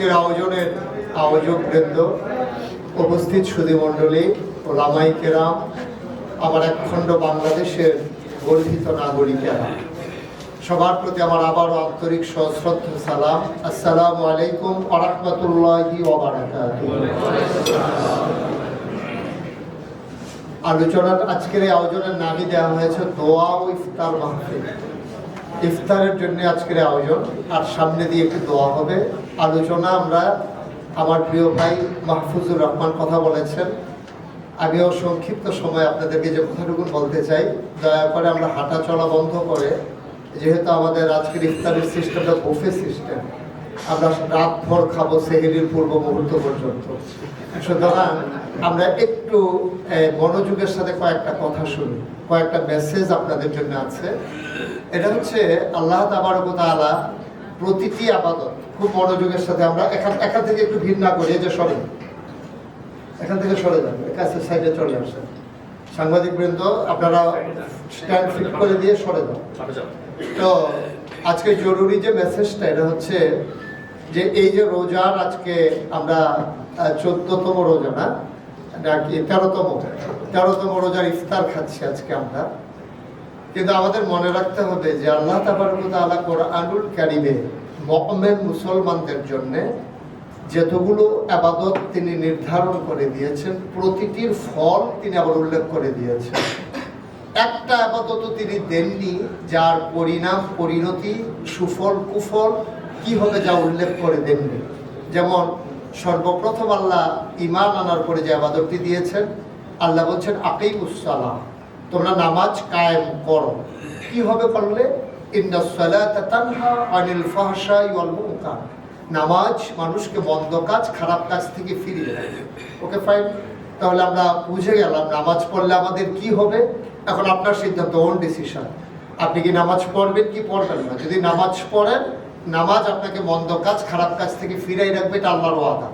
আজকের আয়োজনের আয়োজক বৃন্দ উপস্থিত সুধীমণ্ডলী ও লামাই কেরাম, আমার একখণ্ড বাংলাদেশের গর্বিত নাগরিকেরা। সবার প্রতি আমার আবারও আন্তরিক সশ্রদ্ধ সালাম। আসসালামু আলাইকুম আরহামতুল্লাহি আলোচনার আজকের এই আয়োজনের নামই দেওয়া হয়েছে দোয়া ও ইফতার মাহফিল। ইফতারের জন্য আজকের আয়োজন, আর সামনে দিয়ে একটু দোয়া হবে। আলোচনা আমরা আমার প্রিয় ভাই মাহফুজুর রহমান কথা বলেছেন। আমিও সংক্ষিপ্ত সময় আপনাদেরকে যে কথাটুকু বলতে চাই, দয়া করে আমরা হাঁটা চলা বন্ধ করে, যেহেতু আমাদের আজকের ইফতারের সিস্টেমটা বুফে সিস্টেম, আমরা রাত ভর খাব সেহেরির পূর্ব মুহূর্ত পর্যন্ত। সুতরাং আমরা একটু মনোযোগের সাথে কয়েকটা কথা শুনি, কয়েকটা মেসেজ আপনাদের জন্য আছে। এটা হচ্ছে আল্লাহ তাবারকতালা প্রতিটি আবাদত খুব মনোযোগের সাথে আমরা এখান এখান থেকে একটু ভিন্না করি এই যে সরে। এখান থেকে সরে যান কাছে সাইডে চলে আসেন। সাংবাদিক বৃন্দ আপনারা স্ট্যান্ড ফিট করে দিয়ে সরে যান। তো আজকে জরুরি যে মেসেজটা এটা হচ্ছে যে এই যে রোজার আজকে আমরা চোদ্দতম রোজা না নাকি তেরোতম? তেরোতম রোজার ইফতার খাচ্ছি আজকে আমরা। কিন্তু আমাদের মনে রাখতে হবে যে আল্লাহ তাবারকালা কোরআনুল কারিমে মকমেন মুসলমানদের জন্য যতগুলো আবাদত তিনি নির্ধারণ করে দিয়েছেন, প্রতিটির ফল তিনি আবার উল্লেখ করে দিয়েছেন। একটা আপাতত তিনি দেননি, যার পরিণাম, পরিণতি, সুফল, কুফল কি হবে যা উল্লেখ করে দেননি। যেমন, সর্বপ্রথম আল্লাহ ইমান আনার পরে যে আবাদতটি দিয়েছেন, আল্লাহ বলছেন আকেই উসালাম তোমরা নামাজ কায়েম করো। কি হবে করলে নামাজ মানুষকে মন্দ কাজ, খারাপ কাজ থেকে ফিরিয়ে দেয়। ওকে ফাইন তাহলে আমরা বুঝে গেলাম, নামাজ পড়লে আমাদের কি হবে? এখন আপনার সিদ্ধান্ত ওন ডিসিশন আপনি কি নামাজ পড়বেন কি পড়বেন না? যদি নামাজ পড়েন, নামাজ আপনাকে মন্দ কাজ, খারাপ কাজ থেকে ফিরাই রাখবে, এটা আল্লাহর ওয়াদা।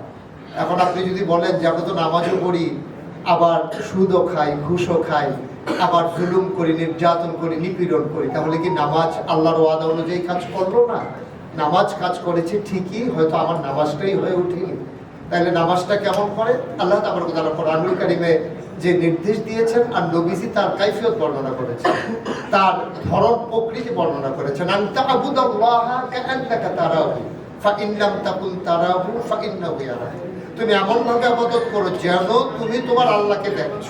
এখন আপনি যদি বলেন যে আমরা তো নামাজও পড়ি, আবার সুদও খাই, ঘুষও খাই আবার জুলুম করি, নির্যাতন করি, নিপীড়ন করি, তাহলে কি নামাজ আল্লাহর ওয়াদা অনুযায়ী কাজ করল না? নামাজ কাজ করেছে ঠিকই, হয়তো আমার নামাজটাই হয়ে উঠেনি তাহলে নামাজটা কেমন করে? আল্লাহ তাবার তারা কোরআনুল কারিমে যে নির্দেশ দিয়েছেন, আর নবীজি তার কাইফিয়ত বর্ণনা করেছেন। তার ধরন প্রকৃতি বর্ণনা করেছেন। আনতা আবুদাল্লাহা কাআন্নাকা তারাহু ফাইন তাকুন তারাহু, ফাইন্নাহু তুমি এমন ভাবে আবাদত করো যেন তুমি তোমার আল্লাহকে দেখছ।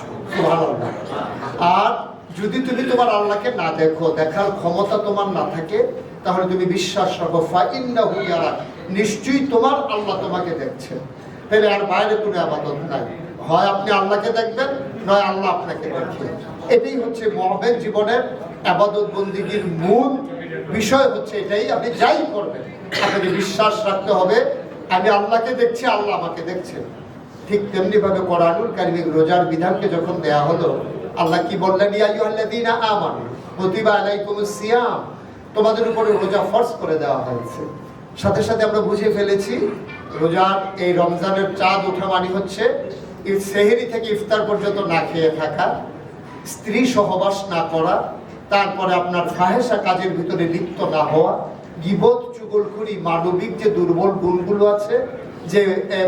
আর যদি তুমি তোমার আল্লাহকে না দেখো, দেখার ক্ষমতা তোমার না থাকে, তাহলে তুমি বিশ্বাস রাখো, ফাইন্নাহু ইয়ারাক নিশ্চয়ই তোমার আল্লাহ তোমাকে দেখছে। তাহলে আর বাইরে কোনো আবাদত নাই। হয় আপনি আল্লাহকে দেখবেন, নয় আল্লাহ আপনাকে দেখবেন এটাই হচ্ছে মহাবেদ জীবনের আবাদত বন্দিগির মূল বিষয় হচ্ছে এটাই, আপনি যাই করবেন, আপনাকে বিশ্বাস রাখতে হবে, আমি আল্লাহকে দেখছি, আল্লাহ আমাকে দেখছেন ঠিক তেমনি ভাবে কোরআনুল কারিমিক রোজার বিধানকে যখন দেয়া হলো, আল্লাহ কি বললেন, ইয়া আইয়ুহাল্লাযীনা আমানু, কুতিবা আলাইকুমুস সিয়াম তোমাদের উপরে রোজা ফরজ করে দেওয়া হয়েছে। সাথে সাথে আমরা বুঝে ফেলেছি, রোজার এই রমজানের চাঁদ ওঠা মানে হচ্ছে সেহেরি থেকে ইফতার পর্যন্ত না খেয়ে থাকা, স্ত্রী সহবাস না করা, তারপরে আপনার ফাহেসা কাজের ভিতরে লিপ্ত না হওয়া, গিবত, চুগলখুরি, মানবিক যে দুর্বল গুণগুলো আছে, যে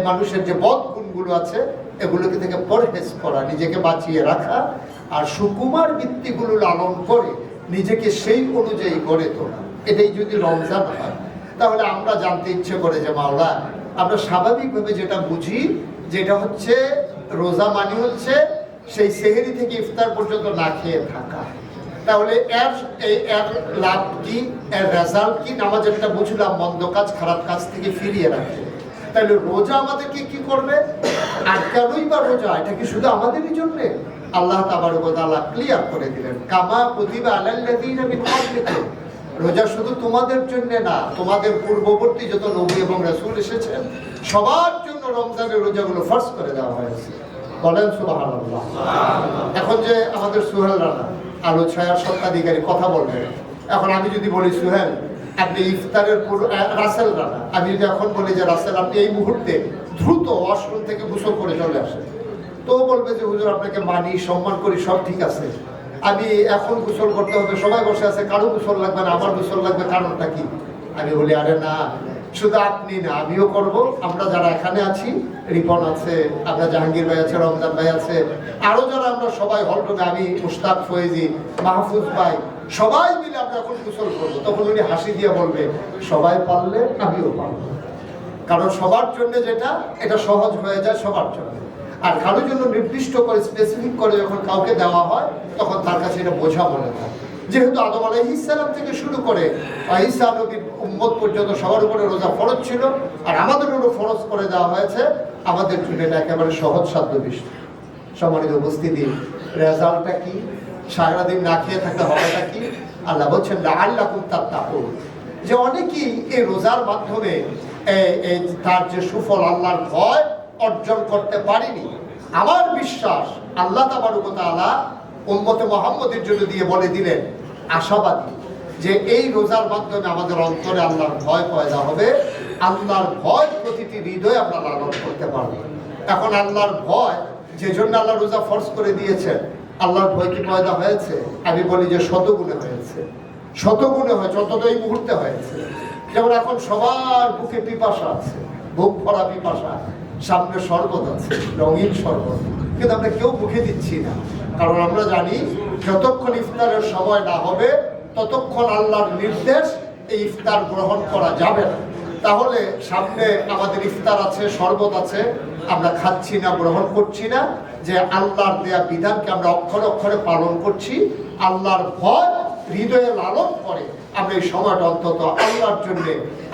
মানুষের যে বদ গুণগুলো আছে, এগুলোকে থেকে পরহেজ করা, নিজেকে বাঁচিয়ে রাখা আর সুকুমার বৃত্তিগুলো লালন করে নিজেকে সেই অনুযায়ী গড়ে তোলা। এটাই যদি রমজান হয়, তাহলে আমরা জানতে ইচ্ছে করে যে মাওলা আমরা স্বাভাবিকভাবে যেটা বুঝি, যেটা হচ্ছে রোজা মানে হচ্ছে সেই সেহেরি থেকে ইফতার পর্যন্ত না খেয়ে থাকা। তাহলে এর এর লাভ কি, এর রেজাল্ট কি? নামাজ একটা বুঝলাম, মন্দ কাজ, খারাপ কাজ থেকে ফিরিয়ে রাখে। তাহলে রোজা আমাদেরকে কি করবে? আর কেনই বা রোজা, এটা কি শুধু আমাদেরই জন্যে? আল্লাহ তাবারকাল্লাহ ক্লিয়ার করে দিলেন, কামা প্রতিভা মিন ক্বাবলিকুম। রোজা শুধু তোমাদের জন্য না, তোমাদের পূর্ববর্তী যত নবী এবং রাসূল এসেছেন সবার জন্য রমজানের রোজাগুলো ফরজ করে দেওয়া হয়েছে। বলেন সুবহানাল্লাহ। এখন যে আমাদের সুহেল রানা, আলো ছায়ার সত্ত্বাধিকারী কথা বলবেন এখন আমি যদি বলি, সুহেল আপনি ইফতারের পূর্ব রাসেল রানা, আমি যদি এখন বলি যে রাসেল, আপনি এই মুহূর্তে দ্রুত ওয়াশরুম থেকে গোসল করে চলে আসেন। তো বলবে যে, হুজুর, আপনাকে মানি, সম্মান করি, সব ঠিক আছে। আমি এখন গোসল করতে হবে, সবাই বসে আছে, কারও গোসল লাগবে না, আমার গোসল লাগবে, কারণটা কি? আমি বলি, আরে না, শুধু আপনি না, আমিও করব, আমরা যারা এখানে আছি, রিপন আছে, আমরা জাহাঙ্গীর ভাই আছে, রমজান ভাই আছে, আরও যারা আমরা সবাই হলরুমে আমি মুস্তাক ফয়েজি, মাহফুজ ভাই সবাই মিলে আমরা এখন গোসল করব, তখন উনি হাসি দিয়ে বলবে, সবাই পারলে আমিও পারব। কারণ সবার জন্য যেটা, এটা সহজ হয়ে যায় সবার জন্য। আর কারোর জন্য নির্দিষ্ট করে স্পেসিফিক করে যখন কাউকে দেওয়া হয়, তখন তার কাছে এটা বোঝা মনে হয়। যেহেতু আদম আলাইহিসালাম থেকে শুরু করে ঈসা নবীর উম্মত পর্যন্ত সবার উপরে রোজা ফরজ ছিল, আর আমাদের উপর ফরজ করে দেওয়া হয়েছে, আমাদের জন্য এটা একেবারে সহজ সাধ্য বিষয় সম্মানিত উপস্থিতি, রেজাল্টটা কি? সারাদিন না খেয়ে থাকতে হবেটা কি? আল্লাহ বলছেন আল্লাহ তাত্তাকুন। যে অনেকেই এই রোজার মাধ্যমে তার যে সুফল আল্লাহর ভয় অর্জন করতে পারেনি। আমার বিশ্বাস, আল্লাহ তাবারুকতালা উম্মতে মোহাম্মদের জন্য দিয়ে বলে দিলেন, আশাবাদী যে এই রোজার মাধ্যমে আমাদের অন্তরে আল্লাহর ভয় পয়দা হবে, আল্লাহর ভয় প্রতিটি হৃদয়ে আমরা লালন করতে পারব। এখন আল্লাহর ভয় যে জন্য আল্লাহ রোজা ফর্স করে দিয়েছেন আল্লাহর ভয় কি পয়দা হয়েছে? আমি বলি যে শতগুণে হয়েছে। শতগুণে হয়েছে, অন্তত এই মুহূর্তে হয়েছে। যেমন এখন সবার বুকে পিপাসা আছে বুক ভরা পিপাসা সামনে শরবত আছে, রঙিন শরবত। কিন্তু আমরা কেউ মুখে দিচ্ছি না। কারণ আমরা জানি, যতক্ষণ ইফতারের সময় না হবে, ততক্ষণ আল্লাহর নির্দেশ এই ইফতার গ্রহণ করা যাবে না। তাহলে সামনে আমাদের ইফতার আছে, শরবত আছে। আমরা খাচ্ছি না, গ্রহণ করছি না যে আল্লাহর দেয়া বিধানকে আমরা অক্ষরে অক্ষরে পালন করছি। আল্লাহর ভয় হৃদয়ে লালন করে আমরা এই সময়টা অন্তত আল্লাহর জন্য,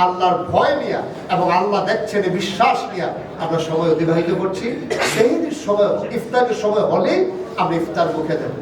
আল্লাহর ভয় নিয়ে এবং আল্লাহ দেখছেন বিশ্বাস নিয়ে আমরা সময় অতিবাহিত করছি। সেই সময়, ইফতারের সময় হলেই আমরা ইফতার মুখে দেবো।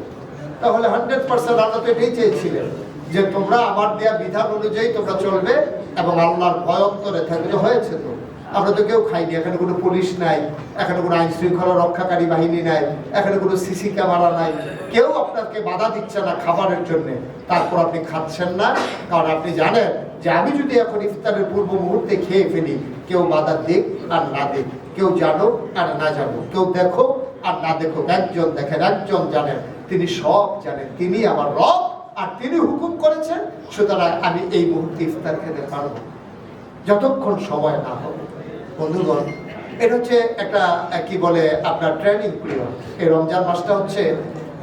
তাহলে হান্ড্রেড পার্সেন্ট আল্লাহ তো এটাই চেয়েছিলেন। যে তোমরা আমার দেয়া বিধান অনুযায়ী তোমরা চলবে এবং আল্লাহর ভয় অন্তরে থাকলে হয়েছে তো। আমরা তো কেউ খাইনি, এখানে কোনো পুলিশ নাই, এখানে কোনো আইন শৃঙ্খলা রক্ষাকারী বাহিনী নাই, এখানে কোনো সিসি ক্যামেরা নাই। কেউ আপনাকে বাধা দিচ্ছে না খাবারের জন্য। তারপর আপনি খাচ্ছেন না, কারণ আপনি জানেন যে আমি যদি এখন ইফতারের পূর্ব মুহূর্তে খেয়ে ফেলি, কেউ বাধা দিক আর না দিক। কেউ জানো আর না জানো। কেউ দেখো আর না দেখো। একজন দেখেন, একজন জানেন। তিনি সব জানেন। তিনি আমার রব। আর তিনি হুকুম করেছেন, সুতরাং আমি এই মুহূর্তে ইফতার খেতে পারব। যতক্ষণ সময় না হবে বন্ধুগণ, এটা হচ্ছে একটা কি বলে, আপনার ট্রেনিং পিরিয়ড এই রমজান মাসটা হচ্ছে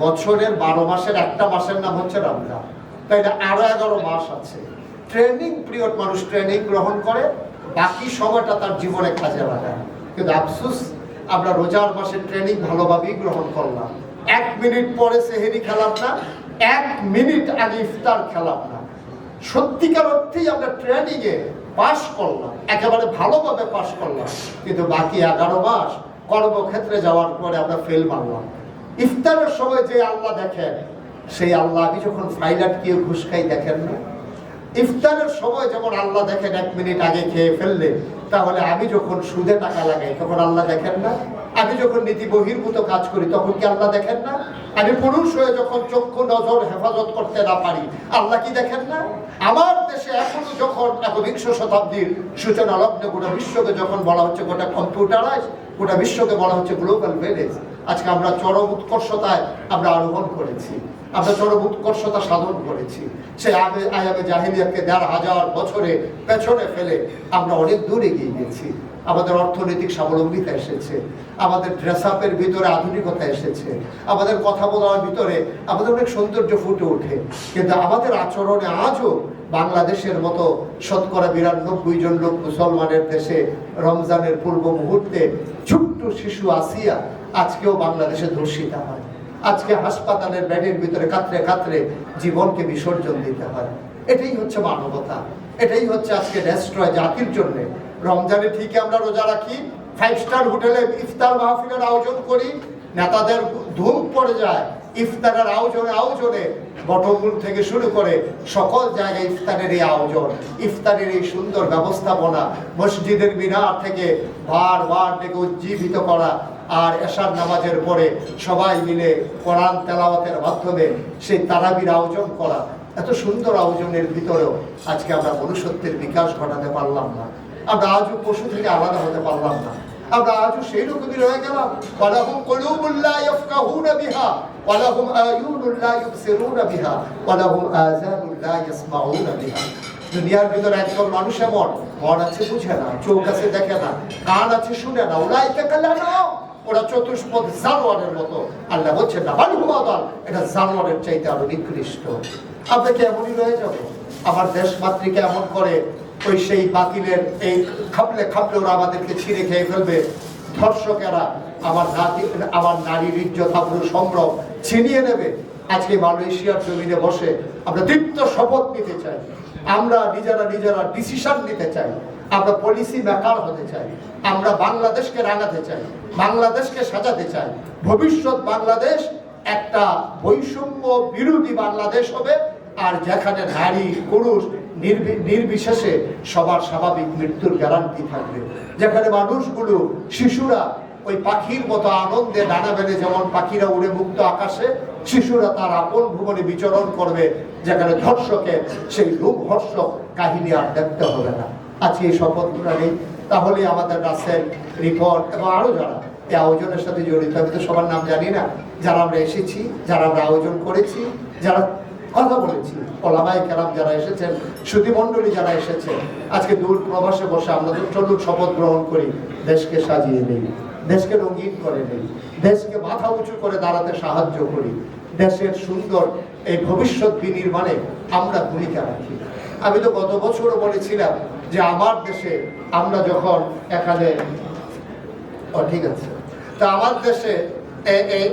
বছরের বারো মাসের একটা মাসের নাম হচ্ছে রমজান। তাই এটা আরও এগারো মাস আছে। ট্রেনিং পিরিয়ড মানুষ ট্রেনিং গ্রহণ করে, বাকি সময়টা তার জীবনে কাজে লাগায়। কিন্তু আফসুস, আমরা রোজার মাসে ট্রেনিং ভালোভাবেই গ্রহণ করলাম। এক মিনিট পরে সেহেরি খেলাম না এক মিনিট আগে ইফতার খেলাম না। সত্যিকার অর্থেই আমরা ট্রেনিং এ পাশ করলাম। একেবারে ভালোভাবে পাশ করলাম। কিন্তু বাকি এগারো মাস কর্মক্ষেত্রে যাওয়ার পরে আমরা ফেল মারলাম। ইফতারের সময় যে আল্লাহ দেখেন, সেই আল্লাহ আমি যখন ফাইল আটকিয়ে ঘুষ খাই দেখেন না। ইফতারের সময় যেমন আল্লাহ দেখেন এক মিনিট আগে খেয়ে ফেললে, তাহলে আমি যখন সুদে টাকা লাগাই, তখন আল্লাহ দেখেন না? আমি যখন নীতি বহির্ভূত কাজ করি, তখন কি আল্লাহ দেখেন না? আমি পুরুষ হয়ে যখন চক্ষু নজর হেফাজত করতে না পারি, আল্লাহ কি দেখেন না? আমার দেশে এখনও যখন একবিংশ শতাব্দীর সূচনা লগ্নে গোটা বিশ্বকে যখন বলা হচ্ছে গোটা কম্পিউটারাইজ গোটা বিশ্বকে বলা হচ্ছে গ্লোবাল ভিলেজ আজকে আমরা চরম উৎকর্ষতায় আমরা আরোহণ করেছি। আমরা চরম উৎকর্ষতা সাধন করেছি। সেই আগে আয়ামে জাহিলিয়াতকে দেড় হাজার বছরে পেছনে ফেলে আমরা অনেক দূর এগিয়ে গেছি। আমাদের অর্থনৈতিক স্বাবলম্বিতা এসেছে, আমাদের ড্রেস আপের ভিতরে আধুনিকতা এসেছে, আমাদের কথা বলার ভিতরে আমাদের অনেক সৌন্দর্য ফুটে ওঠে। কিন্তু আমাদের আচরণে আজও বাংলাদেশের মতো শতকরা বিরানব্বই জন লোক মুসলমানের দেশে রমজানের পূর্ব মুহূর্তে ছোট্ট শিশু আসিয়া আজকেও বাংলাদেশে ধর্ষিতা হয়। আজকে হাসপাতালের বেডের ভিতরে কাতরে কাতরে জীবনকে বিসর্জন দিতে হয়। এটাই হচ্ছে মানবতা, এটাই হচ্ছে আজকে ডেস্ট্রয় জাতির জন্য রমজানে ঠিকই আমরা রোজা রাখি ফাইভ স্টার হোটেলে ইফতার মাহফিলের আয়োজন করি, নেতাদের ধুম পড়ে যায়, ইফতারের আয়োজনে আয়োজনে বটমূল থেকে শুরু করে সকল জায়গায় ইফতারের এই আয়োজন, ইফতারের এই সুন্দর ব্যবস্থাপনা, মসজিদের মিনার থেকে বারবার ডেকে উজ্জীবিত করা আর এশার নামাজের পরে সবাই মিলে কোরআন তেলাওয়াতের মাধ্যমে সেই তারাবির আয়োজন করা। এত সুন্দর আয়োজনের ভিতরেও আজকে আমরা মনুষ্যত্বের বিকাশ ঘটাতে পারলাম না। আমরা আজও পশু থেকে আলাদা হতে পারলাম না। আমরা আজও সেই রকমই রয়ে গেলাম। বিহা। ওয়ালাহুম আয়ুনুল লা বিহা। বিহা। দুনিয়ার ভিতরে মানুষ এমন। মন আছে বুঝে না, চোখ আছে দেখে না, কান আছে শুনে না। ওরা কালানো। ওরা চতুষ্পদ জানোয়ারের মতো। আল্লাহ বলছেন না এটা জানোয়ারের চাইতে আরও নিকৃষ্ট। আমরা কি এমনই রয়ে যাব? আমার দেশ মাতৃকে এমন করে ওই সেই বাতিলের এই খাবলে খাবলে ওরা আমাদেরকে ছিঁড়ে খেয়ে ফেলবে। ধর্ষকেরা আমার নাতি, আমার নারীর ইজ্জত, আব্রু, সম্ভ্রম ছিনিয়ে নেবে। আজকে মালয়েশিয়ার জমিনে বসে আমরা দীপ্ত শপথ নিতে চাই। আমরা নিজেরা নিজেরা ডিসিশন নিতে চাই। আমরা পলিসি মেকার হতে চাই। আমরা বাংলাদেশকে রাঙাতে চাই। বাংলাদেশকে সাজাতে চাই। ভবিষ্যৎ বাংলাদেশ একটা বৈষম্য বিরোধী বাংলাদেশ হবে। আর যেখানে নারী, পুরুষ নির্বিশেষে সবার স্বাভাবিক মৃত্যুর গ্যারান্টি থাকবে। যেখানে মানুষগুলো, শিশুরা ওই পাখির মতো আনন্দে ডানা বেঁধে যেমন পাখিরা উড়ে মুক্ত আকাশে, শিশুরা তার আপন ভুবনে বিচরণ করবে, যেখানে ধর্ষকের সেই রূপহর্ষক কাহিনী আর দেখতে হবে না। আজকে এই শপথগুলো নেই। তাহলে আমাদের রাসেল রিপোর্ট এবং আরও যারা এই আয়োজনের সাথে জড়িত, আমি তো সবার নাম জানি না, যারা আমরা এসেছি, যারা আমরা আয়োজন করেছি, যারা কথা বলেছি। ওলামাই কেরাম যারা এসেছেন শ্রুতিমণ্ডলী যারা এসেছেন, আজকে দূর প্রবাসে বসে আমরা তো চলুন শপথ গ্রহণ করি, দেশকে সাজিয়ে নেই দেশকে রঙিন করে নেই দেশকে মাথা উঁচু করে দাঁড়াতে সাহায্য করি, দেশের সুন্দর এই ভবিষ্যৎ বিনির্মাণে আমরা ভূমিকা রাখি। আমি তো গত বছরও বলেছিলাম যে আমার দেশে আমরা যখন এখানে ঠিক আছে। তা আমার দেশে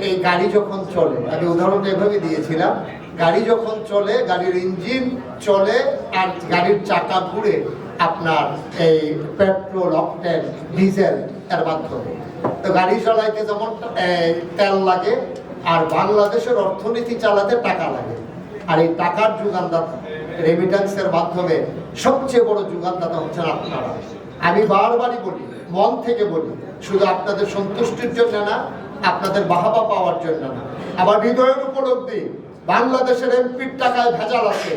এই গাড়ি যখন চলে, আমি উদাহরণটা এভাবে দিয়েছিলাম গাড়ি যখন চলে, গাড়ির ইঞ্জিন চলে আর গাড়ির চাকা ঘুরে আপনার এই পেট্রোল অকটেন ডিজেল এর মাধ্যমে। তো গাড়ি চালাইতে যেমন তেল লাগে, আর বাংলাদেশের অর্থনীতি চালাতে টাকা লাগে। আর এই টাকার যোগানদাতা রেমিটেন্সের মাধ্যমে সবচেয়ে বড় যোগানদাতা হচ্ছেন আপনারা। আমি বারবারই বলি, মন থেকে বলি, শুধু আপনাদের সন্তুষ্টির জন্য না, আপনাদের বাহাবা পাওয়ার জন্য না। আবার হৃদয়ের উপলব্ধি বাংলাদেশের এমপির টাকায় ভেজাল আছে,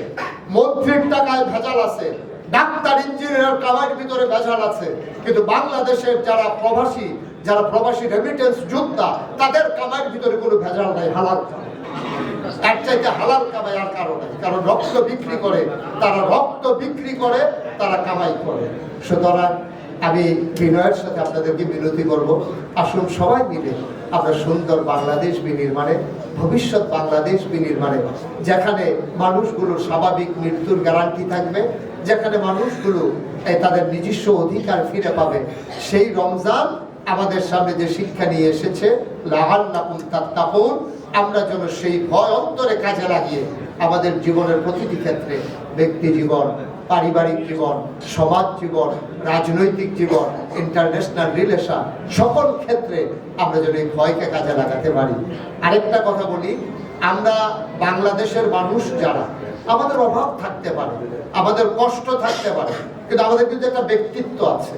মন্ত্রীর টাকায় ভেজাল আছে, ডাক্তার, ইঞ্জিনিয়ার, কামাইয়ের ভিতরে ভেজাল আছে। কিন্তু বাংলাদেশের যারা প্রবাসী যারা প্রবাসী রেমিটেন্স যোদ্ধা, তাদের কামাইয়ের ভিতরে কোনো ভেজাল নাই, হালাল। এক চাইতে হালাল কামাই আর কারও নাই, কারণ রক্ত বিক্রি করে, তারা রক্ত বিক্রি করে, তারা কামাই করে। সুতরাং আমি বিনয়ের সাথে আপনাদেরকে বিনতি করব। আসুন সবাই মিলে আমরা সুন্দর বাংলাদেশ বিনির্মাণে ভবিষ্যৎ বাংলাদেশ বিনির্মাণে, যেখানে মানুষগুলোর স্বাভাবিক মৃত্যুর গ্যারান্টি থাকবে, যেখানে মানুষগুলো তাদের নিজস্ব অধিকার ফিরে পাবে। সেই রমজান আমাদের সামনে যে শিক্ষা নিয়ে এসেছে লাহাল নাকুন তাত্তাকুন, আমরা যেন সেই ভয় অন্তরে কাজে লাগিয়ে আমাদের জীবনের প্রতিটি ক্ষেত্রে ব্যক্তি জীবন পারিবারিক জীবন, সমাজ জীবন, রাজনৈতিক জীবন ইন্টারন্যাশনাল রিলেশন সকল ক্ষেত্রে আমরা যেন এই ভয়কে কাজে লাগাতে পারি। আরেকটা কথা বলি, আমরা বাংলাদেশের মানুষ যারা, আমাদের অভাব থাকতে পারে, আমাদের কষ্ট থাকতে পারে, কিন্তু আমাদের কিন্তু একটা ব্যক্তিত্ব আছে।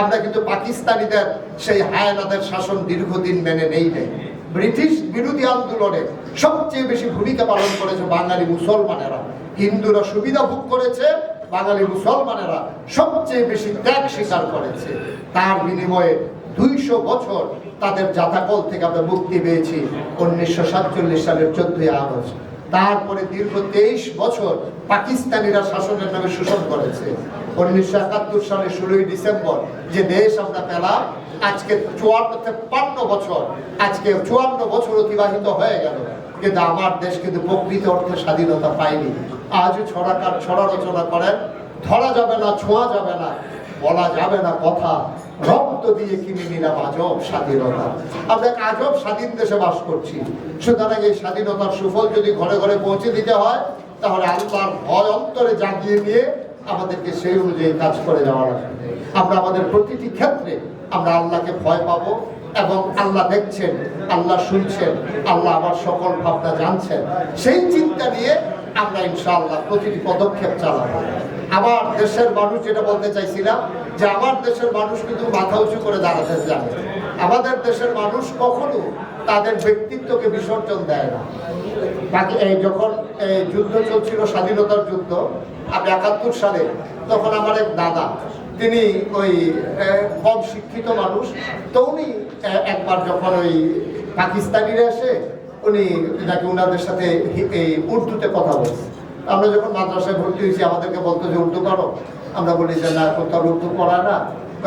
আমরা কিন্তু পাকিস্তানিদের সেই হায়ানাদের শাসন দীর্ঘদিন মেনে নেই নেই। ব্রিটিশ বিরোধী আন্দোলনে সবচেয়ে বেশি ভূমিকা পালন করেছে বাঙালি মুসলমানেরা। হিন্দুরা সুবিধা ভোগ করেছে বাঙালি মুসলমানেরা সবচেয়ে বেশি ত্যাগ স্বীকার করেছে। তার বিনিময়ে দুইশো বছর তাদের জাতাকল থেকে আমরা মুক্তি পেয়েছি উনিশশো সাতচল্লিশ সালের চোদ্দই আগস্ট। তারপরে দীর্ঘ তেইশ বছর পাকিস্তানিরা শাসনের নামে শোষণ করেছে। উনিশশো একাত্তর সালে ষোলোই ডিসেম্বর যে দেশ আমরা পেলাম, আজকে চুয়ান্ন, তেপ্পান্ন বছর, আজকে চুয়ান্ন বছর অতিবাহিত হয়ে গেল। কিন্তু আমার দেশ কিন্তু প্রকৃত অর্থে স্বাধীনতা পায়নি। আজও ছড়াকার ছড়া রচনা করেন। ধরা যাবে না, ছোঁয়া যাবে না, বলা যাবে না কথা। রক্ত দিয়ে কিনে নিলাম আজব স্বাধীনতা। আমরা এক আজব স্বাধীন দেশে বাস করছি। সুতরাং এই স্বাধীনতার সুফল যদি ঘরে ঘরে পৌঁছে দিতে হয়, তাহলে আল্লাহর ভয় অন্তরে জাগিয়ে নিয়ে আমাদেরকে সেই অনুযায়ী কাজ করে যাওয়া লাগবে আমরা আমাদের প্রতিটি ক্ষেত্রে আমরা আল্লাহকে ভয় পাবো এবং আল্লাহ দেখছেন, আল্লাহ শুনছেন, আল্লাহ আমার সকল ভাবনা জানছেন। সেই চিন্তা নিয়ে আমরা ইনশাআল্লাহ প্রতিটি পদক্ষেপ চালাবো। আমার দেশের মানুষ যেটা বলতে চাইছিলাম যে আমার দেশের মানুষ কিন্তু মাথা উঁচু করে দাঁড়াতে জানে। আমাদের দেশের মানুষ কখনো তাদের ব্যক্তিত্বকে বিসর্জন দেয় না। বাকি এই যখন এই যুদ্ধ চলছিল, স্বাধীনতার যুদ্ধ, আমি একাত্তর সালে তখন আমার এক দাদা, তিনি ওই কম শিক্ষিত মানুষ, তো উনি একবার যখন ওই পাকিস্তানিরা এসে উনি নাকি ওনাদের সাথে এই উর্দুতে কথা বলছে। আমরা যখন মাদ্রাসায় ভর্তি হয়েছি, আমাদেরকে বলতো যে, উর্দু পারো আমরা বলি, যে না তার উর্দু পড়া না।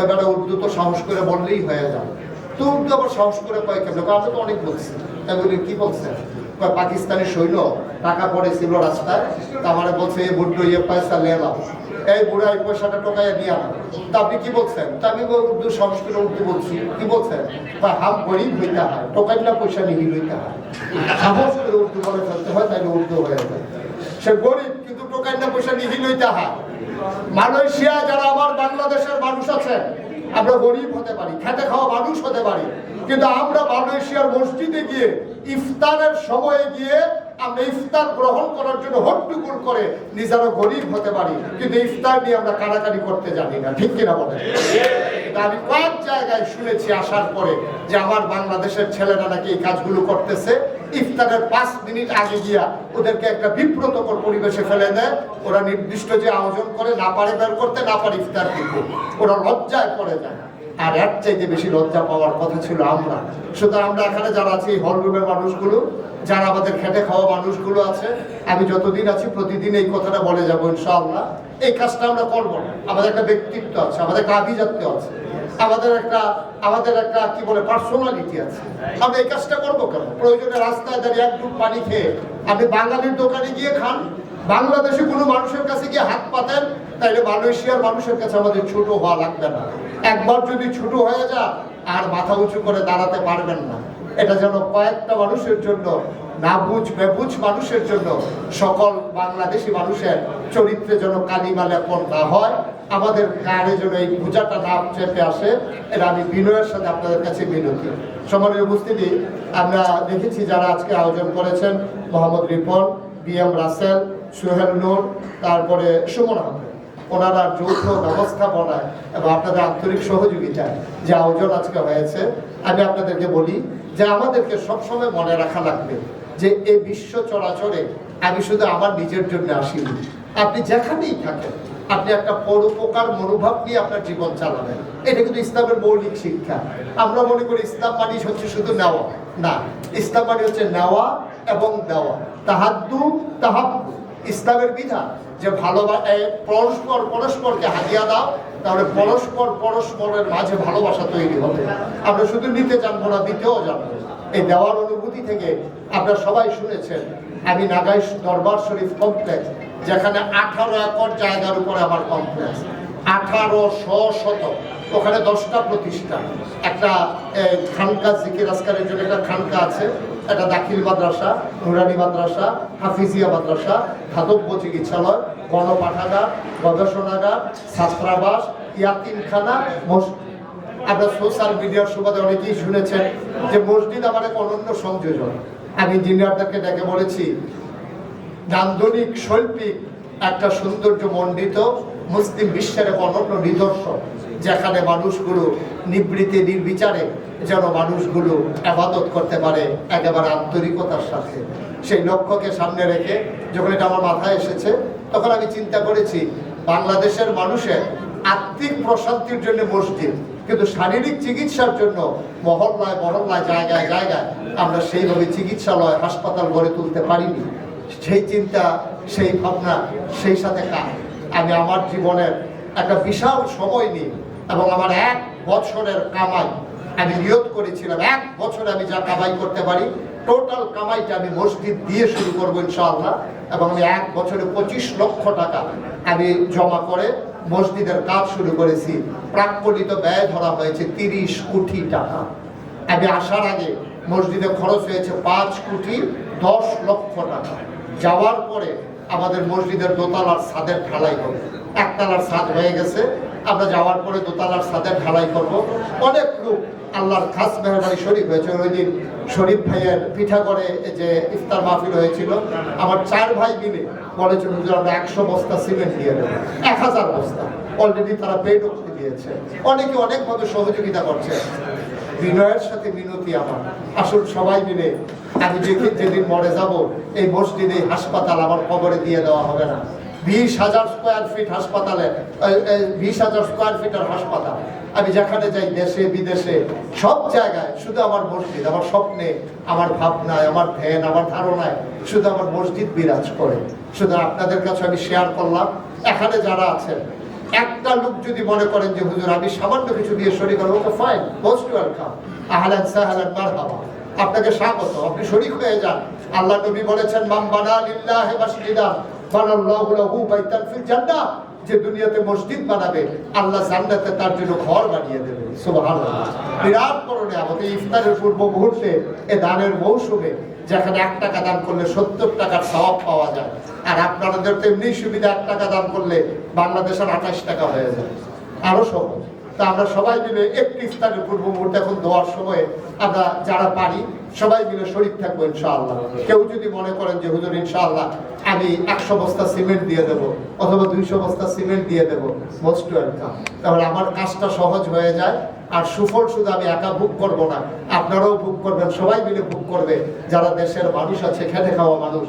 এবারে উর্দু তো সাহস করে বললেই হয়ে যাবে। তো উর্দু আবার সাহস করে কয় কেন আমরা তো অনেক বলছি। তাই বলি, কি বলছেন কয়, পাকিস্তানি সৈন্য টাকা পড়েছিল রাস্তায়। তা আমারে বলছে এই বুড্ডো ইয়ে পয়সা, লে এই বুড়া এই পয়সাটা টোকাইয়া নিয়ে আনা। তা আপনি কি বলছেন? তা আমি উর্দু সংস্কৃত উর্দু বলছি। কি বলছেন? বা হাম গরিব হইতে হয় টোকাইলা পয়সা নিহি হইতে হয়। সাহস করে উর্দু বলে ফেলতে হয়, তাইলে উর্দু হয়ে যায়। সে গরিব কিন্তু টোকাইলা পয়সা নিহি লইতে হয়। মালয়েশিয়া যারা আমার বাংলাদেশের মানুষ আছেন, আমরা গরিব হতে পারি, খেতে খাওয়া মানুষ হতে পারি। কিন্তু আমরা মালয়েশিয়ার মসজিদে গিয়ে ইফতারের সময়ে গিয়ে আমরা ইফতার গ্রহণ করার জন্য হট্টুকুল করে নিজেরা গরিব হতে পারি। কিন্তু ইফতার নিয়ে আমরা কারাকারি করতে জানি না। ঠিক কিনা বলে আমি কয়েক জায়গায় শুনেছি আসার পরে যে আমার বাংলাদেশের ছেলেরা নাকি এই কাজগুলো করতেছে। ইফতারের পাঁচ মিনিট আগে গিয়া ওদেরকে একটা বিব্রতকর পরিবেশে ফেলে দেয়। ওরা নির্দিষ্ট যে আয়োজন করে না পারে বের করতে, না পারে ইফতার দিতে ওরা লজ্জায় পড়ে যায়। আর এর চাইতে বেশি লজ্জা পাওয়ার কথা ছিল আমরা। সুতরাং আমরা এখানে যারা আছি, এই হলরুমের মানুষগুলো, যারা আমাদের খেটে খাওয়া মানুষগুলো আছে, আমি যতদিন আছি প্রতিদিন এই কথাটা বলে যাব ইনশাআল্লাহ। এই কাজটা আমরা করব না। আমাদের একটা ব্যক্তিত্ব আছে, আমাদের একটা আভিজাত্য আছে, আমাদের একটা আমাদের একটা কি বলে পার্সোনালিটি আছে। আমরা এই কাজটা করব কেন? প্রয়োজনে রাস্তায় দাঁড়িয়ে এক পানি খেয়ে আপনি বাঙালির দোকানে গিয়ে খান বাংলাদেশে কোনো মানুষের কাছে গিয়ে হাত পাতেন, তাইলে মালয়েশিয়ার মানুষের কাছে আমাদের ছোট হওয়া লাগবে না। একবার যদি ছোট হয়ে যা আর মাথা উঁচু করে দাঁড়াতে পারবেন না। এটা যেন কয়েকটা মানুষের জন্য না বুঝ বেবুঝ মানুষের জন্য, সকল বাংলাদেশি মানুষের চরিত্রে যেন কালিমা লেপন না হয়। আমাদের কারে যেন এই পূজাটা না চেপে আসে, এটা আমি বিনয়ের সাথে আপনাদের কাছে বিনতি সম্মানীয় উপস্থিতি, আমরা দেখেছি যারা আজকে আয়োজন করেছেন, মোহাম্মদ রিপন, বি এম রাসেল সোহেল নূর, তারপরে সুমন আহমেদ। ওনারা যৌথ ব্যবস্থাপনায় এবং আপনাদের আন্তরিক সহযোগিতায় যে আয়োজন আজকে হয়েছে, আমি আপনাদেরকে বলি যে আমাদেরকে সবসময় মনে রাখা লাগবে যে এই বিশ্ব চরাচরে আমি শুধু আমার নিজের জন্য আসিনি। আপনি যেখানেই থাকেন, আপনি একটা পরোপকার মনোভাব নিয়ে আপনার জীবন চালাবেন। এটা কিন্তু ইসলামের মৌলিক শিক্ষা। আমরা মনে করি ইসলাম মানে হচ্ছে শুধু নেওয়া। না, ইসলাম মানে হচ্ছে নেওয়া এবং দেওয়া। তাহাদ্দু, তাহাব্বু। ইসলামের বিধান যে ভালোবাসা পরস্পর, পরস্পরকে হাতিয়া দাও, তাহলে পরস্পর, পরস্পরের মাঝে ভালোবাসা তৈরি হবে। আমরা শুধু নিতে জানব না, দিতেও জানব এই দেওয়ার অনুভূতি থেকে আপনারা সবাই শুনেছেন, আমি নাগাইশ দরবার শরীফ কমপ্লেক্স যেখানে আঠারো একর জায়গার উপরে আমার কমপ্লেক্স আঠারো শত ওখানে দশটা প্রতিষ্ঠান। একটা খানকা, জিকির আজকারের জন্য একটা খানকা আছে। একটা দাখিল মাদ্রাসা, নুরানি মাদ্রাসা, হাফিজিয়া মাদ্রাসা ধাতব্য চিকিৎসালয় গণপাঠাগার গবেষণাগার, ছাত্রাবাস, ইয়াতিমখানা, মসজিদ। আপনার সোশ্যাল মিডিয়ার সুবাদে অনেকেই শুনেছেন যে মসজিদ আমার এক অনন্য সংযোজন। আমি ইঞ্জিনিয়ারদেরকে ডেকে বলেছি, নান্দনিক, শৈল্পিক একটা সৌন্দর্য মণ্ডিত মুসলিম বিশ্বের এক অনন্য নিদর্শন, যেখানে মানুষগুলো নিবৃত্তি নির্বিচারে যেন মানুষগুলো আবাদত করতে পারে একেবারে আন্তরিকতার সাথে। সেই লক্ষ্যকে সামনে রেখে যখন এটা আমার মাথায় এসেছে, তখন আমি চিন্তা করেছি, বাংলাদেশের মানুষের আত্মিক প্রশান্তির জন্য মসজিদ, কিন্তু শারীরিক চিকিৎসার জন্য মহল্লায় মহল্লায় জায়গায় জায়গায় আমরা সেইভাবে চিকিৎসালয়, হাসপাতাল গড়ে তুলতে পারিনি। সেই চিন্তা, সেই ভাবনা, সেই সাথে কাজ। আমি আমার জীবনের একটা বিশাল সময় নিই এবং আমার এক বছরের কামাই আমি নিয়ত করেছিলাম, এক বছরে আমি যা কামাই করতে পারি টোটাল কামাইটা আমি মসজিদ দিয়ে শুরু করব ইনশাআল্লাহ, এবং আমি এক বছরে পঁচিশ লক্ষ টাকা আমি জমা করে মসজিদের কাজ শুরু করেছি। প্রাক্কলিত ব্যয় ধরা হয়েছে তিরিশ কোটি টাকা। আমি আসার আগে মসজিদে খরচ হয়েছে পাঁচ কোটি দশ লক্ষ টাকা। যাওয়ার পরে আমাদের মসজিদের দোতলার ছাদের ঢালাই হবে। একতলার ছাদ হয়ে গেছে। আমরা যাওয়ার পরে দোতলার ছাদের ঢালাই করব। অনেক লোক আল্লাহর খাস মেহরবানি শরীফ হয়েছে। ওই দিন শরীফ ভাইয়ের পিঠা করে যে ইফতার মাহফিল হয়েছিল। আমার চার ভাই মিলে বলেছিল যে আমরা একশো বস্তা সিমেন্ট দিয়ে দেবো। এক হাজার বস্তা। অলরেডি তারা পেট অব্দি দিয়েছে। অনেকে অনেকভাবে সহযোগিতা করছে। বিনয়ের সাথে মিনতি আমার। আসল সবাই মিলে আমি যেদিন মরে যাব, এই মসজিদে হাসপাতাল আমার কবরে দিয়ে দেওয়া হবে না। বিশ হাজার স্কোয়ার ফিট হাসপাতালে বিশ হাজার স্কোয়ার ফিটের হাসপাতাল। আমি যেখানে যাই, দেশে, বিদেশে, সব জায়গায় শুধু আমার মসজিদ, আমার স্বপ্নে, আমার ভাবনায়, আমার ধ্যান, আমার ধারণায় শুধু আমার মসজিদ বিরাজ করে। শুধু আপনাদের কাছে আমি শেয়ার করলাম। এখানে যারা আছেন, একটা লোক যদি মনে করেন যে, হুজুর, আমি সামান্য কিছু দিয়ে শরীর হলো ওকে ফাইন মোস্ট ওয়েলকাম আহলান সাহলান, মারহাবা। আপনাকে স্বাগত। আপনি শরীক হয়ে যান। আল্লাহ নবী বলেছেন মাম বানা লিল্লাহি মাসজিদান। যে দুনিয়াতে মসজিদ বানাবে আল্লাহ জান্নাতে তার জন্য ঘর বানিয়ে দেবে। সুবহানাল্লাহ। বিরাট বড় নিয়ামত। ইফতারের পূর্ব মুহূর্তে এ দানের মৌসুমে যেখানে এক টাকা দান করলে সত্তর টাকার সওয়াব পাওয়া যায় আর আপনাদের তো এমনি সুবিধা এক টাকা দান করলে বাংলাদেশের আঠাশ টাকা হয়ে যায়। আরও সহজ। তা আমরা সবাই মিলে একটি ইফতারের পূর্ব মুহূর্তে এখন দেওয়ার সময় আমরা যারা পারি সবাই মিলে শরীর থাকব ইনশাআল্লাহ। কেউ যদি মনে করেন যে, হুজুর, ইনশাআল্লাহ, আমি একশো বস্তা সিমেন্ট দিয়ে দেব অথবা দুইশো বস্তা সিমেন্ট দিয়ে দেব মোস্ট ওয়েলকাম তাহলে আমার কাজটা সহজ হয়ে যায়, আর সুফল শুধু আমি একা বুক করব না, আপনারাও বুক করবেন, সবাই মিলে বুক করবে, যারা দেশের মানুষ আছে, খেটে খাওয়া মানুষ